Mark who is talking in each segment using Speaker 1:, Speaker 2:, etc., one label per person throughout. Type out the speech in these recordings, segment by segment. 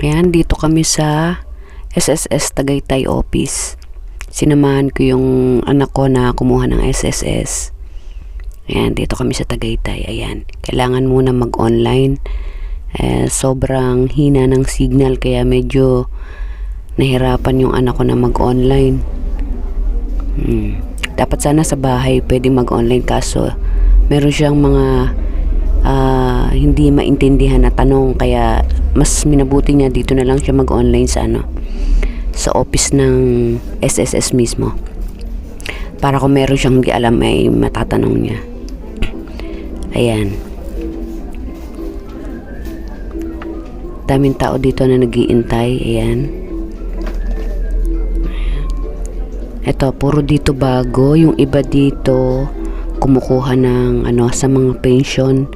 Speaker 1: Ayan, dito kami sa SSS Tagaytay office. Sinamahan ko yung anak ko na kumuha ng SSS. Ayan, dito kami sa Tagaytay. Ayan, kailangan muna mag-online. Eh, sobrang hina ng signal kaya medyo nahirapan yung anak ko na mag-online. Hmm. Dapat sana sa bahay pwede mag-online kaso meron siyang mga ah, hindi maintindihan na tanong kaya mas minabuti niya dito na lang siya mag-online sa ano sa office ng SSS mismo para kung meron siyang hindi alam ay matatanong niya ayan daming tao dito na nagiintay ayan Ito, puro dito bago. Yung iba dito, kumukuha ng ano, sa mga pension.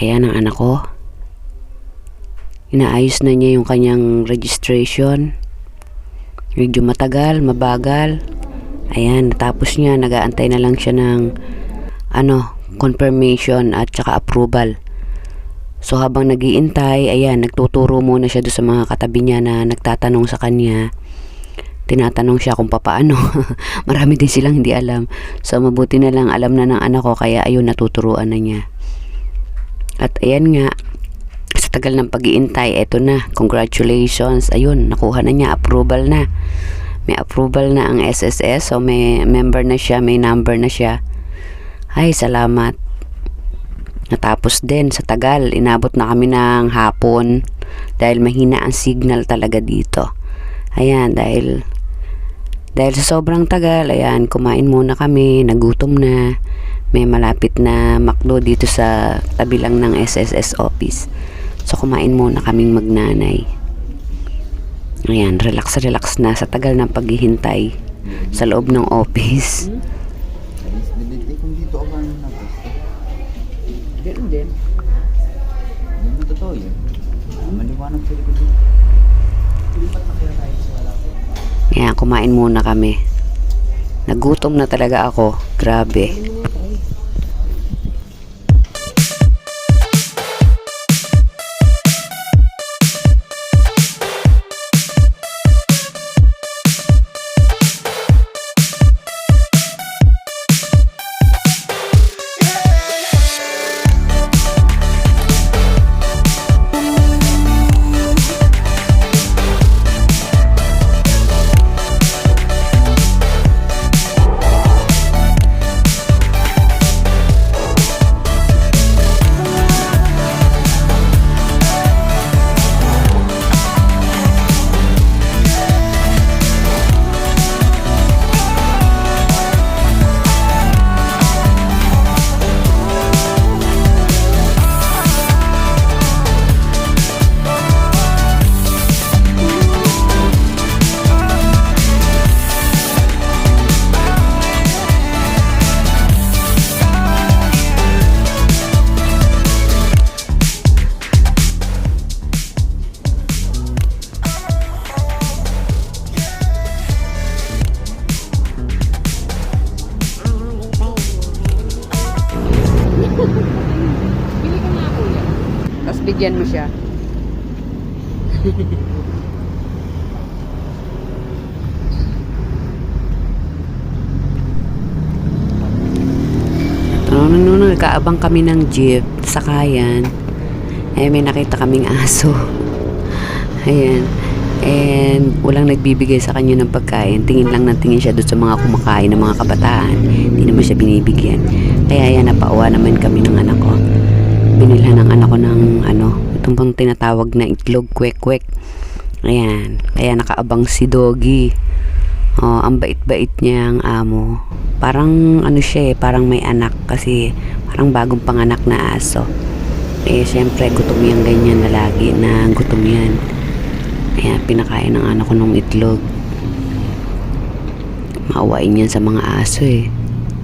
Speaker 1: Ayan ang anak ko. Inaayos na niya yung kanyang registration. Medyo matagal, mabagal. Ayan, natapos niya. Nagaantay na lang siya ng ano, confirmation at saka approval. So habang nagiintay, ayan, nagtuturo muna siya doon sa mga katabi niya na nagtatanong sa kanya. Tinatanong siya kung papaano. Marami din silang hindi alam. So mabuti na lang alam na ng anak ko kaya ayun natuturuan na niya. At ayan nga, sa tagal ng pag-iintay, eto na, congratulations. Ayun, nakuha na niya, approval na. May approval na ang SSS, so may member na siya, may number na siya. Ay, salamat. Natapos din sa tagal, inabot na kami ng hapon dahil mahina ang signal talaga dito. Ayan, dahil dahil sa sobrang tagal, ayan, kumain muna kami, nagutom na. May malapit na makdo dito sa tabi lang ng SSS office. So kumain muna kaming magnanay. Ayan, relax relax na sa tagal ng paghihintay sa loob ng office. Ganun din.
Speaker 2: Mo totoo yun. Maliwanag sa likod dito.
Speaker 1: Ayan, kumain muna kami. Nagutom na talaga ako. Grabe. Bigyan mo siya. Ano, no, no, no, nagkaabang kami ng jeep, sakayan. Eh, may nakita kaming aso. Ayan. And walang nagbibigay sa kanya ng pagkain. Tingin lang ng tingin siya doon sa mga kumakain ng mga kabataan. Hindi naman siya binibigyan. Kaya yan, napauwa naman kami ng anak ko. Binilhan ng anak ko ng ano, itong tinatawag na itlog, kwek-kwek. Ayan. Kaya nakaabang si Doggy. Oh, ang bait-bait niya ang amo. Parang ano siya eh, parang may anak kasi parang bagong panganak na aso. Eh, syempre, gutom yan ganyan na lagi na gutom yan. Kaya pinakain ng anak ko ng itlog. Maawain yan sa mga aso eh.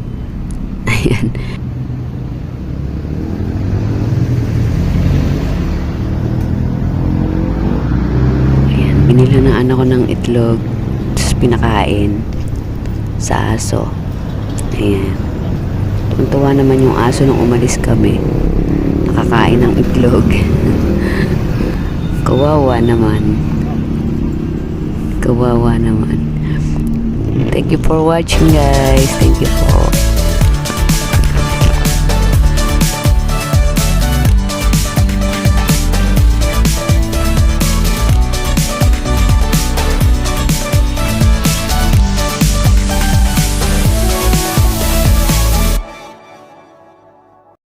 Speaker 1: Ayan. ng anak ko ng itlog tapos pinakain sa aso. Ayan. Tuntuwa naman yung aso nung umalis kami. Nakakain ng itlog. Kawawa naman. Kawawa naman. Thank you for watching guys. Thank you for